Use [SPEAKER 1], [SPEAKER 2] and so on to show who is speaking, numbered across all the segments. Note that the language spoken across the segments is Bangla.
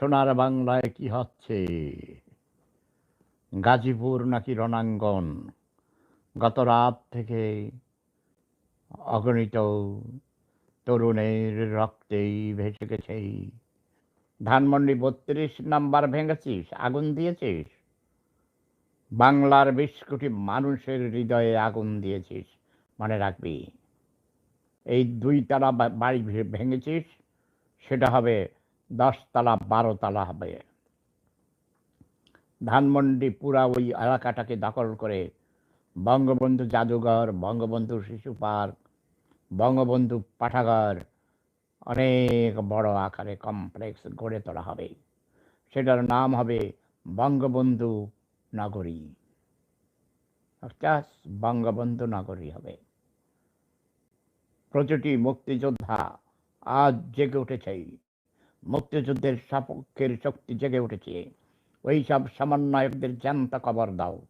[SPEAKER 1] সোনার বাংলায় কি হচ্ছে? গাজীপুর নাকি রণাঙ্গন? গত রাত থেকে অগণিত তরুণের রক্তেই ভেসে গেছে। ধানমন্ডি বত্রিশ নাম্বার ভেঙেছিস, আগুন দিয়েছিস? বাংলার বিশ কোটি মানুষের হৃদয়ে আগুন দিয়েছিস, মনে রাখবি। এই দুই বা- বাড়ি ভেঙেছিস, সেটা হবে দশতলা, বারোতলা হবে। ধানমন্ডি পুরা ওই এলাকাটাকে দখল করে বঙ্গবন্ধু জাদুঘর, বঙ্গবন্ধু শিশু পার্ক, বঙ্গবন্ধু পাঠাগার অনেক বড় আকারে কমপ্লেক্স গড়ে তোলা হবে। সেটার নাম হবে বঙ্গবন্ধু নগরী। বঙ্গবন্ধু নগরী হবে। প্রতিটি মুক্তিযোদ্ধা আজ জেগে উঠেছে। মুক্তিযুদ্ধের সপক্ষের শক্তি জেগে উঠেছে। ওই সব সমন্বয়কদের জ্যান্ত কবর দাও।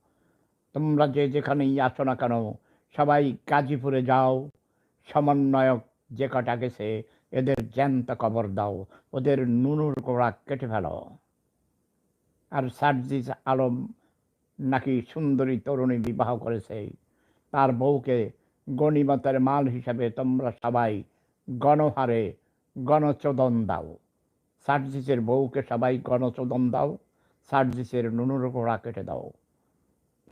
[SPEAKER 1] তোমরা যে যেখানেই আসো না কেন, সবাই গাজীপুরে যাও। সমন্বয়ক যে কটা গেছে, এদের জ্যান্ত কবর দাও। ওদের নুনুর গোড়া কেটে ফেলো। আর সার্জিস আলম নাকি সুন্দরী তরুণী বিবাহ করেছে। তার বউকে গণিমতের মাল হিসাবে তোমরা সবাই গণহারে গণচোদন দাও। সার্জিসের বউকে সবাই গণচোদন দাও, সার্জিসের নুনুর গোড়া কেটে দাও,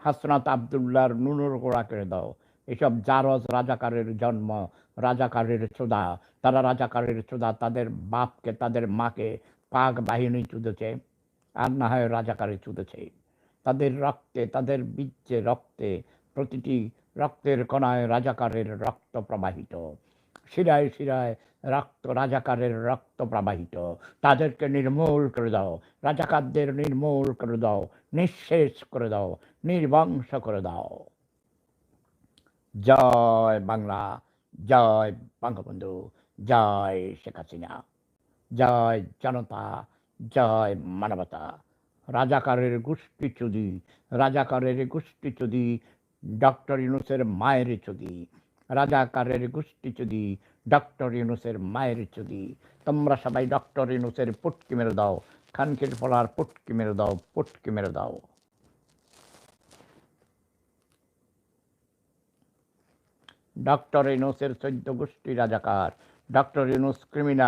[SPEAKER 1] হাসনাত আবদুল্লার নুনুর গোড়া কেটে দাও। এসব জারজ রাজাকারের জন্ম, রাজাকারের চোদা, তারা রাজাকারের চোদা তাদের বাপকে, তাদের মাকে পাক বাহিনী চুদেছে, আর না হয় রাজাকারে চুদেছে। তাদের রক্তে, তাদের বীর্যে রক্তে, প্রতিটি রক্তের কণায় রাজাকারের রক্ত প্রবাহিত। শিরায় শিরায় রক্ত, রাজাকারের রক্ত প্রবাহিত। তাদেরকে নির্মূল করে দাও। রাজাকারদের নির্মূল করে দাও। নিঃশেষ করে দাও। নির্বংশ করে দাও। জয় বাংলা। জয় বঙ্গবন্ধু। জয় শেখ হাসিনা। জয় জনতা। জয় মানবতা। রাজাকারের গোষ্ঠী চুদি। রাজাকারের গোষ্ঠী চুদি। ডক্টর ইউনুসের মায়ের চুদি। রাজাকারের গোষ্ঠী চুদি, ডক্টর ইউনুসের মায়ের চুদি। তোমরা সবাই ডক্টর ইউনুসের পুটকি মেরে দাও, খানকির ফলার পুটকি মেরে দাও, পুটকি মেরে দাও। ডক্টর ইউনুসের চোদ্দ গোষ্ঠী রাজাকার, ডক্টর ইউনুস ক্রিমিনাল